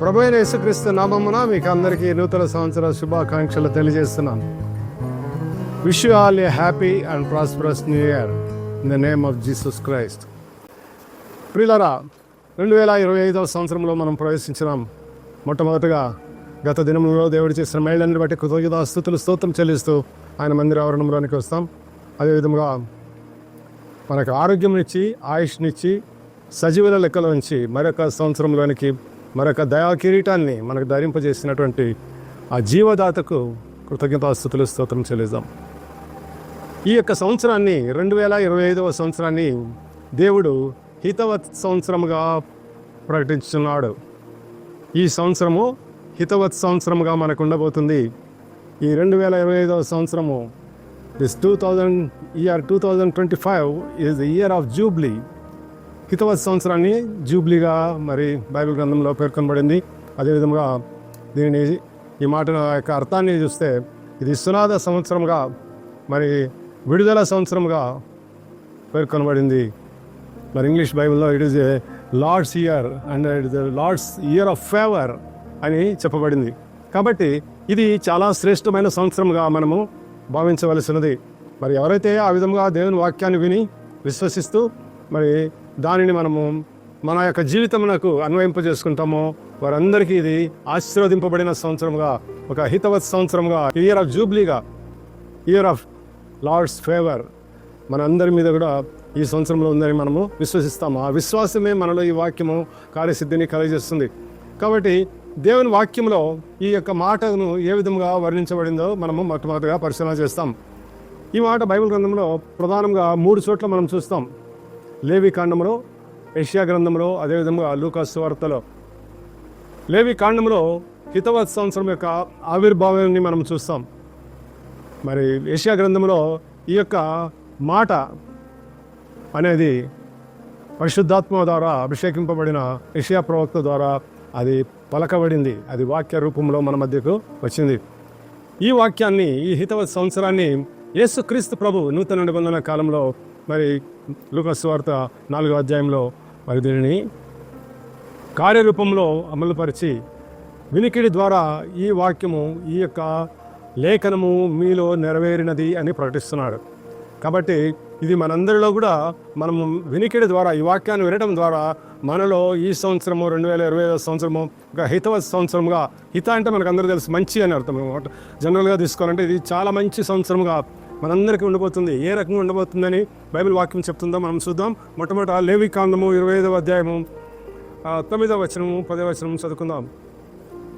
ప్రభు అయిన యేసుక్రీస్తు నామమున మీకు అందరికీ నూతన సంవత్సర శుభాకాంక్షలు తెలియజేస్తున్నాను. Wish you all a happy and prosperous new year in the name of Jesus Christ ప్రియులరా రెండు వేల ఇరవై ఐదవ సంవత్సరంలో మనం ప్రవేశించినాం. మొట్టమొదటగా గత దినంలో దేవుడు చేసిన మేళ్ళని బట్టి కృతజ్ఞత స్థుతులు స్తోత్రం చెల్లిస్తూ ఆయన మందిర ఆవరణంలోనికి వస్తాం. అదేవిధంగా మనకు ఆరోగ్యంనిచ్చి ఆయుష్నిచ్చి సజీవుల లెక్కలో నుంచి మరొక సంవత్సరంలోనికి మరొక దయా కిరీటాన్ని మనకు ధరింపజేసినటువంటి ఆ జీవదాతకు కృతజ్ఞతాస్థుతులు స్తోత్రం చెల్లిద్దాం. ఈ యొక్క సంవత్సరాన్ని రెండు వేల ఇరవై ఐదవ సంవత్సరాన్ని దేవుడు హితవత్ సంవత్సరముగా ప్రకటించున్నాడు ఈ సంవత్సరము హితవత్ సంవత్సరముగా మనకు ఉండబోతుంది. ఈ రెండు వేల ఇరవై ఐదవ సంవత్సరము this two thousand year two thousand twenty five is the year of jubilee హితవత్ సంవత్సరాన్ని జూబ్లీగా మరి బైబిల్ గ్రంథంలో పేర్కొనబడింది. అదేవిధంగా దీనిని ఈ మాట యొక్క అర్థాన్ని చూస్తే ఇది సునాద సంవత్సరంగా మరి విడుదల సంవత్సరంగా పేర్కొనబడింది. మరి ఇంగ్లీష్ బైబిల్లో it is a Lord's year and it is Lord's year of favour అని చెప్పబడింది. కాబట్టి ఇది చాలా శ్రేష్టమైన సంవత్సరంగా మనము భావించవలసినది. మరి ఎవరైతే ఆ విధంగా దేవుని వాక్యాన్ని విని విశ్వసిస్తూ మరి దానిని మనము మన యొక్క జీవితమునకు అన్వయింపజేసుకుంటామో వారందరికీ ఇది ఆశీర్వదింపబడిన సంవత్సరంగా ఒక హితవత్ సంవత్సరంగా ఇయర్ ఆఫ్ జూబ్లీగా ఇయర్ ఆఫ్ లార్డ్స్ ఫేవర్ మన అందరి మీద కూడా ఈ సంవత్సరంలో ఉందని మనము విశ్వసిస్తాము. ఆ విశ్వాసమే మనలో ఈ వాక్యము కార్యసిద్ధిని కలిగజేస్తుంది కాబట్టి దేవుని వాక్యంలో ఈ యొక్క మాటను ఏ విధంగా వర్ణించబడిందో మనము మొట్టమొదటిగా పరిశీలన చేస్తాం. ఈ మాట బైబిల్ గ్రంథంలో ప్రధానంగా మూడు చోట్ల మనం చూస్తాం. లేవి కాండంలో ఏషియా గ్రంథంలో అదేవిధంగా లూకాస్ వార్తలో. లేవి కాండంలో హితవత్ సంవత్సరం యొక్క ఆవిర్భావాన్ని మనం చూస్తాం. మరి ఏషియా గ్రంథంలో ఈ యొక్క మాట అనేది పరిశుద్ధాత్మ ద్వారా అభిషేకింపబడిన ఏషియా ప్రవక్త ద్వారా అది పలకబడింది. అది వాక్య రూపంలో మన మధ్యకు వచ్చింది. ఈ వాక్యాన్ని ఈ హితవత్ సంవత్సరాన్ని యేసుక్రీస్తు ప్రభు నూతన నిబంధన కాలంలో మరి లూకస్ వార్త నాలుగో అధ్యాయంలో మరి దీనిని కార్యరూపంలో అమలుపరిచి వినికిడి ద్వారా ఈ వాక్యము ఈ యొక్క లేఖనము మీలో నెరవేరినది అని ప్రకటిస్తున్నాడు. కాబట్టి ఇది మనందరిలో కూడా మనము వినికిడి ద్వారా ఈ వాక్యాన్ని వినడం ద్వారా మనలో ఈ సంవత్సరము రెండు వేల ఇరవై ఐదో సంవత్సరము ఒక హితవ సంవత్సరముగా హిత అంటే మనకు అందరూ తెలుసు మంచి అని అర్థం జనరల్గా తీసుకోవాలంటే ఇది చాలా మంచి సంవత్సరంగా మనందరికీ ఉండబోతుంది. ఏ రకంగా ఉండబోతుందని బైబిల్ వాక్యం చెప్తుందో మనం చూద్దాం. మొట్టమొదట లేవి కాండము ఇరవై ఐదవ అధ్యాయము తొమ్మిదవ వచనము పదవ వచనము చదువుకుందాం.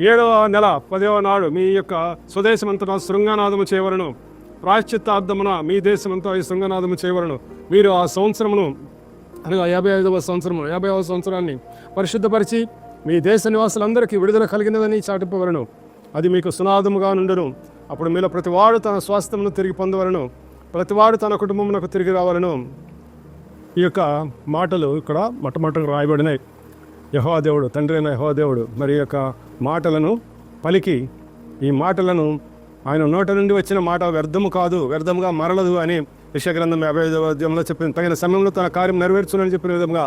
ఏడవ నెల పదవ నాడు మీ యొక్క స్వదేశమంతటా శృంగనాదము చేయవలను. ప్రాశ్చిత్తార్థమున మీ దేశమంతా ఈ శృంగనాదము చేయవలను. మీరు ఆ సంవత్సరమును అనగా యాభై ఐదవ సంవత్సరము యాభైవ సంవత్సరాన్ని పరిశుద్ధపరిచి మీ దేశ నివాసులందరికీ విడుదల కలిగినదని చాటిపవలను. అది మీకు సునాదముగా నుండును. అప్పుడు మీలో ప్రతివాడు తన స్వాస్థ్యమును తిరిగి పొందవలను ప్రతివాడు తన కుటుంబమునకు తిరిగి రావాలను. ఈ యొక్క మాటలు ఇక్కడ మొట్టమొదటిగా రాయబడినాయి. యహోదేవుడు తండ్రి అయిన యహోదేవుడు మరి యొక్క మాటలను పలికి ఈ మాటలను ఆయన నోట నుండి వచ్చిన మాట వ్యర్థము కాదు వ్యర్థముగా మరలదు అని యశగ్రంథం యాభై ఐదవ చెప్పింది తగిన సమయంలో తన కార్యం నెరవేర్చునని చెప్పిన విధంగా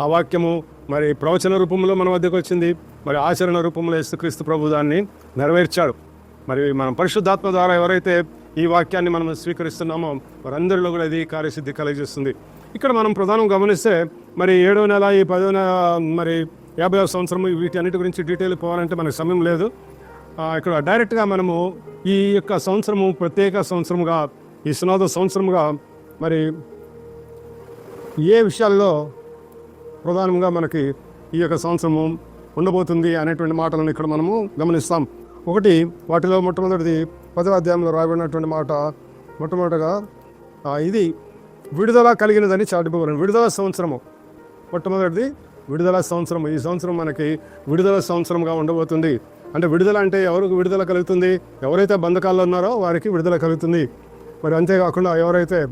ఆ వాక్యము మరి ప్రవచన రూపంలో మన వద్దకు వచ్చింది. మరి ఆచరణ రూపంలో యేసుక్రీస్తు ప్రభు దాన్ని నెరవేర్చాడు. మరి మనం పరిశుద్ధాత్మ ద్వారా ఎవరైతే ఈ వాక్యాన్ని మనం స్వీకరిస్తున్నామో వారందరిలో కూడా ఇది కార్యసిద్ధి కలిగిస్తుంది. ఇక్కడ మనం ప్రధానం గమనిస్తే మరి ఏడో నెల ఈ పదో నెల మరి యాభై సంవత్సరం వీటి అన్నిటి గురించి డీటెయిల్ పోవాలంటే మనకు సమయం లేదు. ఇక్కడ డైరెక్ట్గా మనము ఈ యొక్క సంవత్సరము ప్రత్యేక సంవత్సరముగా ఈ సునాద సంవత్సరముగా మరి ఏ విషయాల్లో ప్రధానంగా మనకి ఈ యొక్క సంవత్సరము ఉండబోతుంది అనేటువంటి మాటలను ఇక్కడ మనము గమనిస్తాం. ఒకటి వాటిలో మొట్టమొదటిది పదవ అధ్యాయంలో రాయబడినటువంటి మాట. మొట్టమొదటిగా ఇది విడుదల కలిగినదని చాటిపోగలను. విడుదల సంవత్సరము. మొట్టమొదటిది విడుదల సంవత్సరం ఈ సంవత్సరం మనకి విడుదల సంవత్సరంగా ఉండబోతుంది. అంటే విడుదల అంటే ఎవరికి విడుదల కలుగుతుంది? ఎవరైతే బంధకాల్లో ఉన్నారో వారికి విడుదల కలుగుతుంది. మరి అంతేకాకుండా ఎవరైతే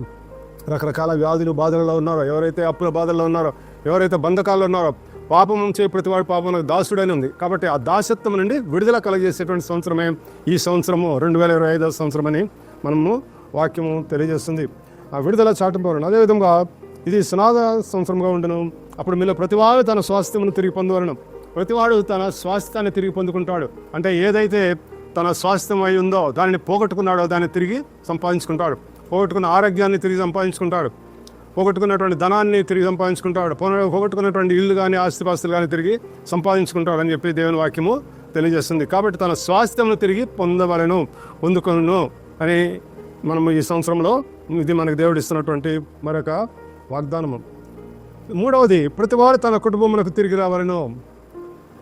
రకరకాల వ్యాధులు బాధలలో ఉన్నారో ఎవరైతే అప్పుల బాధల్లో ఉన్నారో ఎవరైతే బంధకాల్లో ఉన్నారో పాపం చే ప్రతివాడు పాపం దాసుడని ఉంది. కాబట్టి ఆ దాసత్వం నుండి విడుదల కలగజేసేటువంటి సంవత్సరమే ఈ సంవత్సరము రెండు వేల ఇరవై ఐదవ సంవత్సరం అని మనము వాక్యము తెలియజేస్తుంది. ఆ విడుదల చాటింపవలను అదేవిధంగా ఇది సునాద సంవత్సరంగా ఉండను. అప్పుడు మీలో ప్రతివాడు తన స్వాస్థ్యమును తిరిగి పొందవలను. ప్రతివాడు తన స్వాస్థ్యాన్ని తిరిగి పొందుకుంటాడు. అంటే ఏదైతే తన స్వాస్థ్యం అయి ఉందో దానిని పోగొట్టుకున్నాడో దాన్ని తిరిగి సంపాదించుకుంటాడు. పోగొట్టుకున్న ఆరోగ్యాన్ని తిరిగి సంపాదించుకుంటాడు. పోగొట్టుకున్నటువంటి ధనాన్ని తిరిగి సంపాదించుకుంటాడు. పోగొట్టుకున్నటువంటి ఇల్లు కానీ ఆస్తిపాస్తులు కానీ తిరిగి సంపాదించుకుంటాడని అని చెప్పి దేవుని వాక్యము తెలియజేస్తుంది. కాబట్టి తన స్వాస్థ్యమును తిరిగి పొందవలను పొందుకొను అని మనము ఈ సంవత్సరంలో ఇది మనకు దేవుడు ఇస్తున్నటువంటి మరొక వాగ్దానము. మూడవది ప్రతివాడు తన కుటుంబములకు తిరిగి రావాలను.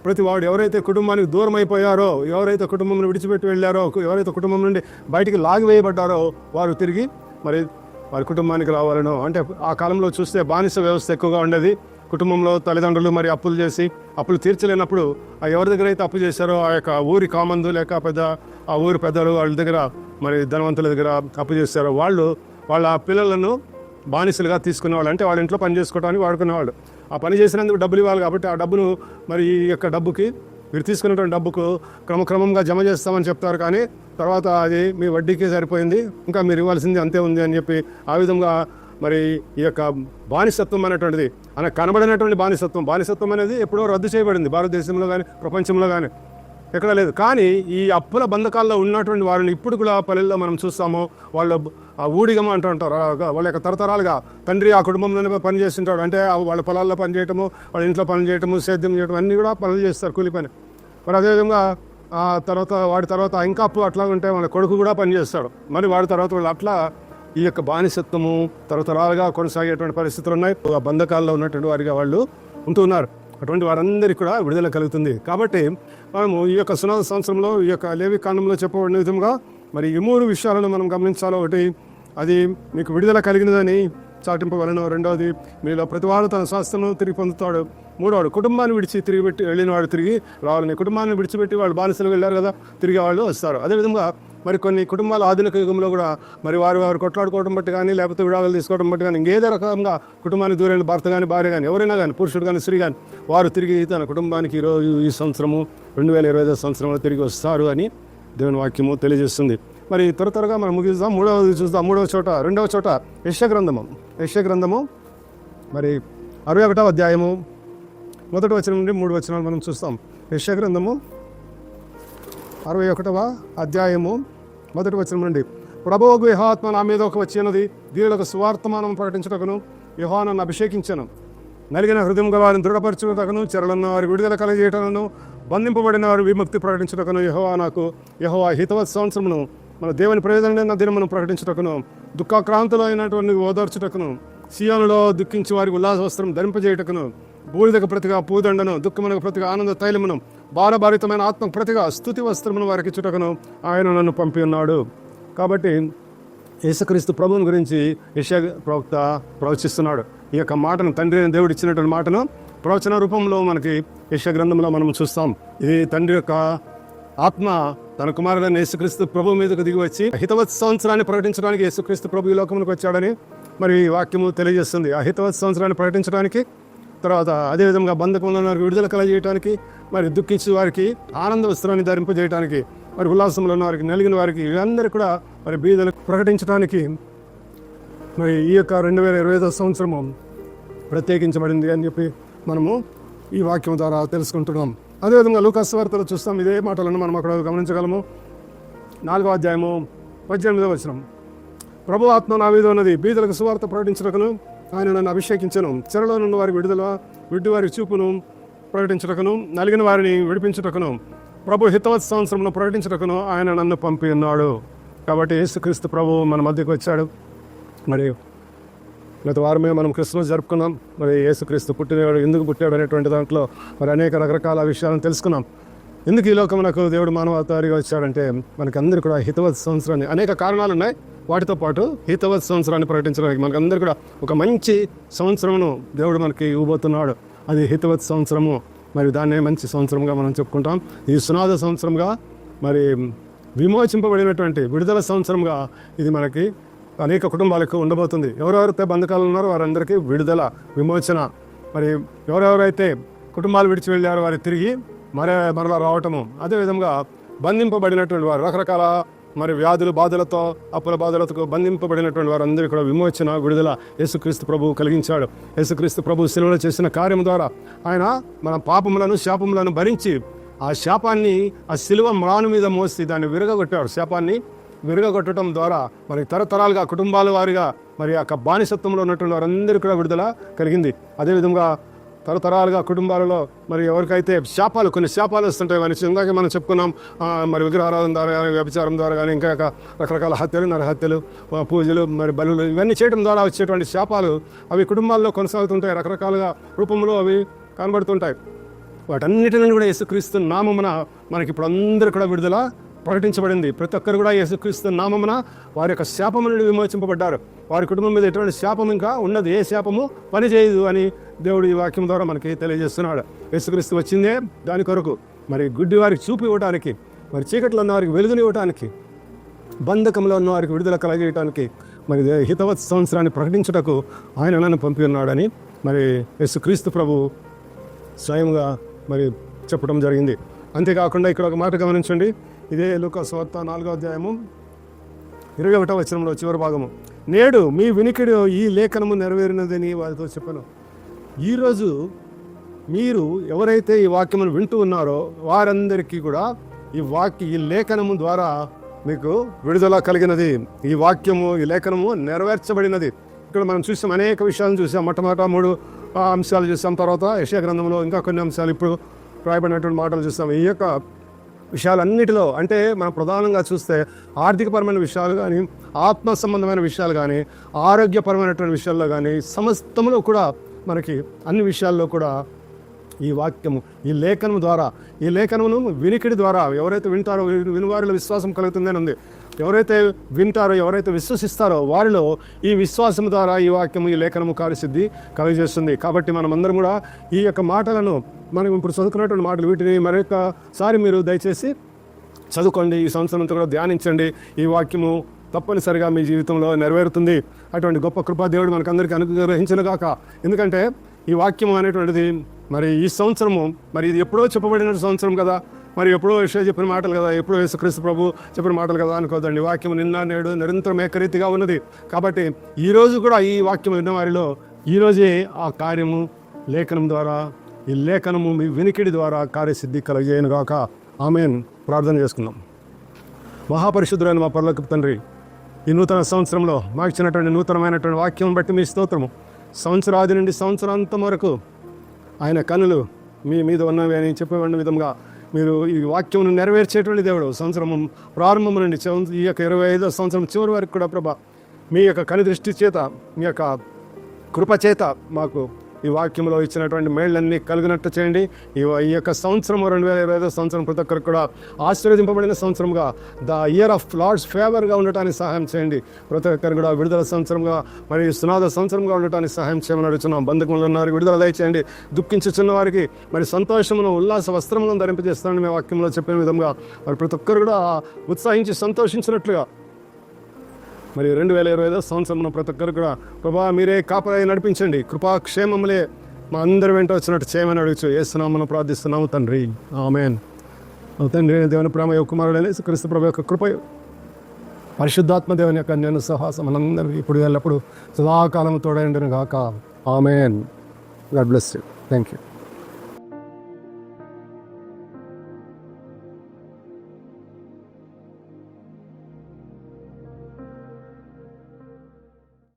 ప్రతివాడు ఎవరైతే కుటుంబానికి దూరం అయిపోయారో ఎవరైతే కుటుంబంను విడిచిపెట్టి వెళ్ళారో ఎవరైతే కుటుంబం నుండి బయటికి లాగివేయబడ్డారో వారు తిరిగి మరి వారి కుటుంబానికి రావాలనో అంటే ఆ కాలంలో చూస్తే బానిస వ్యవస్థ ఎక్కువగా ఉండేది. కుటుంబంలో తల్లిదండ్రులు మరి అప్పులు చేసి అప్పులు తీర్చలేనప్పుడు ఆ ఎవరి దగ్గర అయితే అప్పు చేశారో ఆ యొక్క ఊరి కామందు లేక పెద్ద ఆ ఊరి పెద్దలు వాళ్ళ దగ్గర మరి ధనవంతుల దగ్గర అప్పు చేశారో వాళ్ళు వాళ్ళ పిల్లలను బానిసలుగా తీసుకునేవాళ్ళు అంటే వాళ్ళ ఇంట్లో పని చేసుకోవడానికి వాడుకునేవాళ్ళు. ఆ పని చేసినందుకు డబ్బులు ఇవ్వాలి కాబట్టి ఆ డబ్బును మరి ఈ యొక్క డబ్బుకి మీరు తీసుకున్నటువంటి డబ్బుకు క్రమక్రమంగా జమ చేస్తామని చెప్తారు కానీ తర్వాత అది మీ వడ్డీకే సరిపోయింది. ఇంకా మీరు ఇవ్వాల్సింది అంతే ఉంది అని చెప్పి ఆ విధంగా మరి ఈ యొక్క బానిసత్వం అనేటువంటిది అనే కనబడినటువంటి బానిసత్వం బానిసత్వం అనేది ఎప్పుడో రద్దు చేయబడింది. భారతదేశంలో కానీ ప్రపంచంలో కానీ ఎక్కడ లేదు. కానీ ఈ అప్పుల బంధకాల్లో ఉన్నటువంటి వారిని ఇప్పుడు కూడా పల్లెల్లో మనం చూస్తాము. వాళ్ళ ఊడిగం అంటుంటారు. వాళ్ళ యొక్క తరతరాలుగా తండ్రి ఆ కుటుంబంలోనే పని చేస్తుంటాడు. అంటే వాళ్ళ పొలాల్లో పని చేయటము వాళ్ళ ఇంట్లో పని చేయటము సేద్యం చేయటం అన్నీ కూడా పనులు చేస్తారు కూలి పని. మరి అదేవిధంగా ఆ తర్వాత వాడి తర్వాత ఇంకా అప్పు అట్లా ఉంటే వాళ్ళ కొడుకు కూడా పని చేస్తాడు. మరి వాడి తర్వాత వాళ్ళు అట్లా ఈ యొక్క బానిసత్వము తరతరాలుగా కొనసాగేటువంటి పరిస్థితులు ఉన్నాయి. ఆ బంధకాల్లో ఉన్నటువంటి వారిగా వాళ్ళు ఉంటున్నారు అటువంటి వారందరికీ కూడా విడుదల కలుగుతుంది. కాబట్టి మనము ఈ యొక్క సునాద సంవత్సరంలో ఈ యొక్క లేవి కాండంలో చెప్పబడిన విధంగా మరి ఈ మూడు విషయాలను మనం గమనించాలి ఒకటి అది మీకు విడుదల కలిగినదని చాటింపవలను. రెండవది మీలో ప్రతివాడు తన స్వాస్థ్యం తిరిగి పొందుతాడు. మూడోడు కుటుంబాన్ని విడిచి తిరిగి పెట్టి వెళ్ళిన వాడు తిరిగి రావాలని. కుటుంబాన్ని విడిచిపెట్టి వాళ్ళు బానిసలు వెళ్ళారు కదా తిరిగి వాళ్ళు వస్తారు. అదేవిధంగా మరి కొన్ని కుటుంబాల ఆధునిక యుగంలో కూడా మరి వారు వారు కొట్లాడుకోవడం బట్టి కానీ లేకపోతే విడాకులు తీసుకోవడం బట్టి కానీ ఇంకేదో రకంగా కుటుంబానికి దూరైన భర్త కానీ భార్య కానీ ఎవరైనా కానీ పురుషుడు కానీ స్త్రీ కానీ వారు తిరిగి తన కుటుంబానికి ఈరోజు ఈ సంవత్సరము రెండు వేల ఇరవై ఐదో సంవత్సరంలో తిరిగి వస్తారు అని దేవుని వాక్యము తెలియజేస్తుంది. మరి త్వర త్వరగా మనం ముగిద్దాం. మూడవది చూద్దాం. మూడవ చోట రెండవ చోట యశగ్రంథము గ్రంథము. గ్రంథము మరి అరవై ఒకటవ అధ్యాయము. మొదటి వచనం నుండి మూడు వచనాలు మనం చూస్తాం. యశగ్రంథము అరవై ఒకటవ అధ్యాయము మొదటి వచ్చిన నుండి. ప్రభోగు యహాత్మ నా మీద ఒక వచ్చినది దీనిలో సువార్తమానం ప్రకటించుటకును యహో అభిషేకించను. నలిగిన హృదయం వారిని దృఢపరచుటకును చెరలన్న వారి విడుదల కలగజేయటను బంధింపబడిన వారి విముక్తి ప్రకటించుటకును యహోవా నాకు యహోవా హితవత్ సంవత్సరమును మన దేవుని ప్రయోజనమైన దినమును ప్రకటించుటకును దుఃఖాక్రాంతులో అయినటువంటి ఓదార్చుటకును సీయోనులో దుఃఖించి వారికి ఉల్లాస వస్త్రం ధరింపజేయుటకును బూడిదకు ప్రతిగా పూదండను దుఃఖమునకు ప్రతిగా ఆనంద తైలమును భారభారితమైన ఆత్మకు ప్రతిగా స్థుతి వస్త్రమును వారికి చుటకును ఆయన నన్ను పంపి ఉన్నాడు. కాబట్టి యేసుక్రీస్తు ప్రభువుని గురించి యశ ప్రవక్త ప్రవచిస్తున్నాడు. ఈ యొక్క మాటను తండ్రి అయిన దేవుడు ఇచ్చినటువంటి మాటను ప్రవచన రూపంలో మనకి యశ గ్రంథంలో మనం చూస్తాం. ఇది తండ్రి యొక్క ఆత్మ తన కుమారుడైన యేసుక్రీస్తు ప్రభు మీదకు దిగి వచ్చి హితవత్ సంవత్సరాన్ని ప్రకటించడానికి యేసుక్రీస్తు ప్రభు ఈ లోకమునికి వచ్చాడని మరి ఈ వాక్యము తెలియజేస్తుంది. ఆ హితవత్ సంవత్సరాన్ని ప్రకటించడానికి తర్వాత అదేవిధంగా బంధకంలో ఉన్న వారికి విడుదల కలగజేయడానికి మరి దుఃఖించి వారికి ఆనంద వస్త్రాన్ని ధరింపజేయడానికి మరి ఉల్లాసంలో ఉన్న వారికి నలిగిన వారికి వీళ్ళందరూ కూడా మరి బీదలకు ప్రకటించడానికి మరి ఈ యొక్క రెండు వేల ఇరవై ఐదో సంవత్సరము ప్రత్యేకించబడింది అని చెప్పి మనము ఈ వాక్యం ద్వారా తెలుసుకుంటున్నాం. అదేవిధంగా లూకాస్ వార్తలు చూస్తాం ఇదే మాటలను మనం అక్కడ గమనించగలము. నాలుగో అధ్యాయము పద్దెనిమిదో వచనం. ప్రభు ఆత్మ నా మీద ఉన్నది బీదలకు సువార్త ప్రకటించటకును ఆయన నన్ను అభిషేకించను. చెరలో నుండి వారి విడుదల విడ్డువారి చూపును ప్రకటించటకును నలిగిన వారిని విడిపించుటకును ప్రభు హితవత్ సంవత్సరంలో ప్రకటించటకును ఆయన నన్ను పంపి ఉన్నాడు కాబట్టి యేసుక్రీస్తు ప్రభు మన మధ్యకు వచ్చాడు. మరి గత వారమే మనం క్రిస్మస్ జరుపుకున్నాం. మరి యేసుక్రీస్తు పుట్టినవాడు ఎందుకు పుట్టాడు అనేటువంటి దాంట్లో మరి అనేక రకరకాల విషయాలను తెలుసుకున్నాం. ఎందుకు ఈ లోకమునకు దేవుడు మానవతారిగా వచ్చాడంటే మనకి అందరూ కూడా హితవత్ సంవత్సరాన్ని అనేక కారణాలు ఉన్నాయి వాటితో పాటు హితవత్ సంవత్సరాన్ని ప్రకటించడానికి మనకు అందరూ కూడా ఒక మంచి సంవత్సరమును దేవుడు మనకి ఇవ్వబోతున్నాడు. అది హితవత్ సంవత్సరము. మరి దాన్నే మంచి సంవత్సరంగా మనం చెప్పుకుంటాం. ఈ సునాద సంవత్సరంగా మరి విమోచింపబడినటువంటి విడుదల సంవత్సరంగా ఇది మనకి అనేక కుటుంబాలకు ఉండబోతుంది. ఎవరెవరైతే బంధకాలు ఉన్నారో వారందరికీ విడుదల విమోచన. మరి ఎవరెవరైతే కుటుంబాలు విడిచి వెళ్ళారో వారి తిరిగి మరే మరలా రావటము. అదేవిధంగా బంధింపబడినటువంటి వారు రకరకాల మరి వ్యాధుల బాధలతో అప్పుల బాధలతో బంధింపబడినటువంటి వారందరూ కూడా విమోచన విడుదల యేసుక్రీస్తు ప్రభువు కలిగించాడు. యేసుక్రీస్తు ప్రభు సెలవులు చేసిన కార్యం ద్వారా ఆయన మన పాపములను శాపములను భరించి ఆ శాపాన్ని ఆ శిలువ మ్రాను మీద మోసి దాన్ని విరగగొట్టాడు. శాపాన్ని విరగగొట్టడం ద్వారా మరి తరతరాలుగా కుటుంబాల వారిగా మరి యొక్క బానిసత్వంలో ఉన్నటువంటి వారందరికీ కూడా విడుదల కలిగింది. అదేవిధంగా తరతరాలుగా కుటుంబాలలో మరి ఎవరికైతే శాపాలు కొన్ని శాపాలు వస్తుంటాయి అని ఇందాక మనం చెప్పుకున్నాం మరి విగ్రహారాధన ద్వారా కానీ వ్యభిచారం ద్వారా కానీ ఇంకా రకరకాల హత్యలు నరహత్యలు పూజలు మరి బలులు ఇవన్నీ చేయడం ద్వారా వచ్చేటువంటి శాపాలు అవి కుటుంబాల్లో కొనసాగుతుంటాయి రకరకాలుగా రూపంలో అవి కనబడుతుంటాయి. వాటన్నిటిని కూడా యేసుక్రీస్తు నామమున మనకి ఇప్పుడు అందరూ కూడా విడుదల ప్రకటించబడింది. ప్రతి ఒక్కరు కూడా యేసుక్రీస్తు నామమున వారి యొక్క శాపము నుండి విమోచింపబడ్డారు. వారి కుటుంబం మీద ఎటువంటి శాపం ఇంకా ఉన్నది ఏ శాపము పనిచేయదు అని దేవుడు ఈ వాక్యం ద్వారా మనకి తెలియజేస్తున్నాడు. యేసుక్రీస్తు వచ్చిందే దాని కొరకు. మరి గుడ్డి వారికి చూపి ఇవ్వడానికి మరి చీకట్లో ఉన్న వారికి వెలుగునివ్వటానికి బంధకంలో ఉన్న వారికి విడుదల కలగేయటానికి మరి హితవత్ సంవత్సరాన్ని ప్రకటించుటకు ఆయన నన్ను పంపి ఉన్నాడని మరి యేసుక్రీస్తు ప్రభు స్వయంగా మరి చెప్పడం జరిగింది. అంతేకాకుండా ఇక్కడ ఒక మాట గమనించండి. ఇదే లోక స్వార్త నాలుగో అధ్యాయము ఇరవై ఒకటో వచనంలో చివరి భాగము. నేడు మీ వినికిడి ఈ లేఖనము నెరవేరినదని వారితో చెప్పాను. ఈరోజు మీరు ఎవరైతే ఈ వాక్యమును వింటూ ఉన్నారో వారందరికీ కూడా ఈ వాక్య ఈ లేఖనము ద్వారా మీకు విడుదల కలిగినది. ఈ వాక్యము ఈ లేఖనము నెరవేర్చబడినది. ఇక్కడ మనం చూసాం అనేక విషయాలను చూసాం. మొట్టమొదట మూడు అంశాలు చూసాం. తర్వాత యశ గ్రంథంలో ఇంకా కొన్ని అంశాలు ఇప్పుడు రాయబడినటువంటి మాటలు చూస్తాం ఈ యొక్క విషయాలన్నిటిలో అంటే మనం ప్రధానంగా చూస్తే ఆర్థికపరమైన విషయాలు కానీ ఆత్మ సంబంధమైన విషయాలు కానీ ఆరోగ్యపరమైనటువంటి విషయాల్లో కానీ సమస్తంలో కూడా మనకి అన్ని విషయాల్లో కూడా ఈ వాక్యము ఈ లేఖనం ద్వారా ఈ లేఖనమును వినికిడి ద్వారా ఎవరైతే వింటారో విని- వినివారిలో విశ్వాసం కలుగుతుందని ఉంది. ఎవరైతే వింటారో ఎవరైతే విశ్వసిస్తారో వారిలో ఈ విశ్వాసం ద్వారా ఈ వాక్యము ఈ లేఖనము కార్యసిద్ధి కలుగజేస్తుంది. కాబట్టి మనమందరం కూడా ఈ యొక్క మాటలను మనం ఇప్పుడు చదువుకున్నటువంటి మాటలు వీటిని మరొకసారి మీరు దయచేసి చదువుకోండి. ఈ సంవత్సరం అంతా కూడా ధ్యానించండి. ఈ వాక్యము తప్పనిసరిగా మీ జీవితంలో నెరవేరుతుంది. అటువంటి గొప్ప కృపా దేవుడు మనకందరికీ అనుగ్రహించనుగాక ఎందుకంటే ఈ వాక్యం అనేటువంటిది మరి ఈ సంవత్సరము మరి ఇది ఎప్పుడో చెప్పబడిన సంవత్సరం కదా. మరి ఎప్పుడో విషయ చెప్పిన మాటలు కదా ఎప్పుడో యేసుక్రీస్తు ప్రభు చెప్పిన మాటలు కదా అనుకోదండి. వాక్యం నిన్న నేడు నిరంతరం ఏకరీతిగా ఉన్నది. కాబట్టి ఈ రోజు కూడా ఈ వాక్యం విన్న వారిలో ఈ రోజే ఆ కార్యము లేఖనం ద్వారా ఈ లేఖనము మీ వినికిడి ద్వారా కార్యసిద్ధి కలగజేయను గాక. ఆమెన్. ప్రార్థన చేసుకుందాం. మహాపరిశుద్ధులైన మా పర్లకు తండ్రి ఈ నూతన సంవత్సరంలో మాకు ఇచ్చినటువంటి నూతనమైనటువంటి వాక్యం బట్టి మీ స్తోత్రము. సంవత్సరాది నుండి సంవత్సరాంతం వరకు ఆయన కనులు మీ మీద ఉన్నవి అని చెప్పేవాడిన విధంగా మీరు ఈ వాక్యం నెరవేర్చేటువంటి దేవుడు. సంవత్సరం ప్రారంభం నుండి ఈ యొక్క ఇరవై ఐదో సంవత్సరం చివరి వరకు కూడా ప్రభా మీ యొక్క కను దృష్టి చేత మీ యొక్క కృప చేత మాకు ఈ వాక్యంలో ఇచ్చినటువంటి మేళ్ళన్నీ కలిగినట్టు చేయండి. ఈ ఈ యొక్క సంవత్సరం రెండు వేల ఇరవై ఐదో సంవత్సరం ప్రతి ఒక్కరికి కూడా ఆశీర్వదింపబడిన సంవత్సరంగా ద ఇయర్ ఆఫ్ లార్డ్స్ ఫేవర్గా ఉండటానికి సహాయం చేయండి. ప్రతి ఒక్కరు కూడా విడుదల సంవత్సరంగా మరియు సునాద సంవత్సరంగా ఉండటానికి సహాయం చేయమని అడుగుతున్నాం. బంధుకులు ఉన్నారు విడుదల దయచేయండి. దుఃఖించుచున్న వారికి మరి సంతోషమును ఉల్లాస వస్త్రములను ధరింపజేస్తానని మేము వాక్యంలో చెప్పిన విధంగా మరి ప్రతి ఒక్కరు కూడా ఉత్సాహించి సంతోషించినట్లుగా మరి రెండు వేల ఇరవై ఐదో సంవత్సరం ప్రతి ఒక్కరు కూడా ప్రభా మీరే కాపరాయి నడిపించండి. కృపాక్షేమములే మా అందరి వెంట వచ్చినట్టు చేయమని అడుగుచు. ఏసునామను ప్రార్థిస్తున్నాము తండ్రి. ఆమెన్. తండ్రి దేవుని ప్రేమ యొక్క కుమారుడైన క్రీస్తు ప్రభు యొక్క కృప పరిశుద్ధాత్మ దేవుని యొక్క నేను సహాసం మనందరికీ ఇప్పుడు ఎల్లప్పుడు సదాకాలం తోడైండును గాక amen. God bless you. Thank you